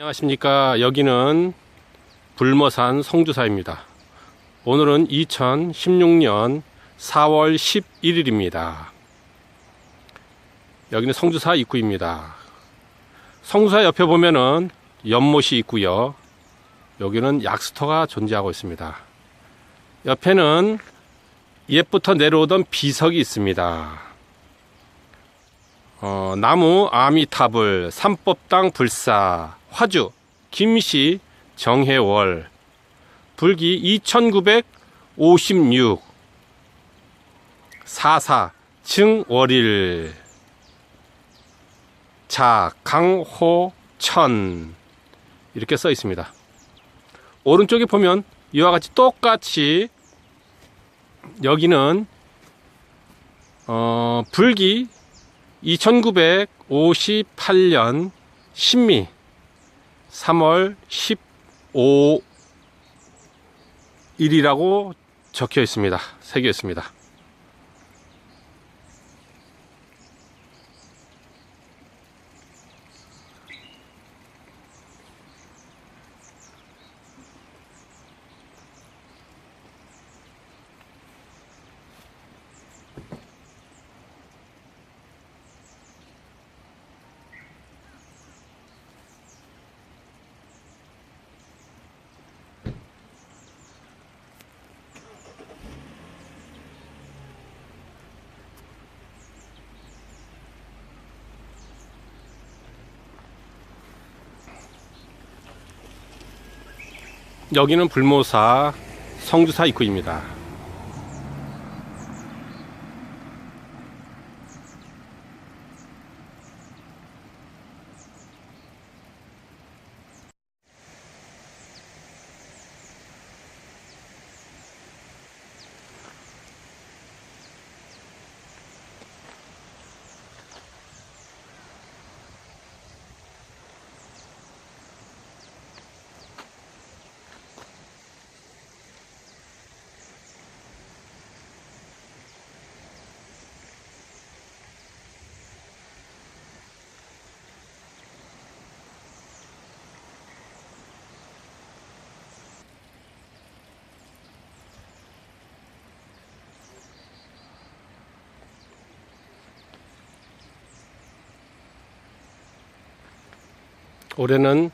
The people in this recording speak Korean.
안녕하십니까. 여기는 불머산 성주사입니다. 오늘은 2016년 4월 11일입니다. 여기는 성주사 입구입니다. 성주사 옆에 보면은 연못이 있고요. 여기는 약수터가 존재하고 있습니다. 옆에는 옛부터 내려오던 비석이 있습니다. 어, 나무 아미타불, 삼법당 불사, 화주, 김씨, 정해월, 불기 2956, 사사, 증월일, 자, 강호천, 이렇게 써 있습니다. 오른쪽에 보면 이와 같이 똑같이 여기는 어, 불기 2958년 신미 3월 15일이라고 적혀 있습니다. 새겨 있습니다. 여기는 불모사 성주사 입구입니다. 올해는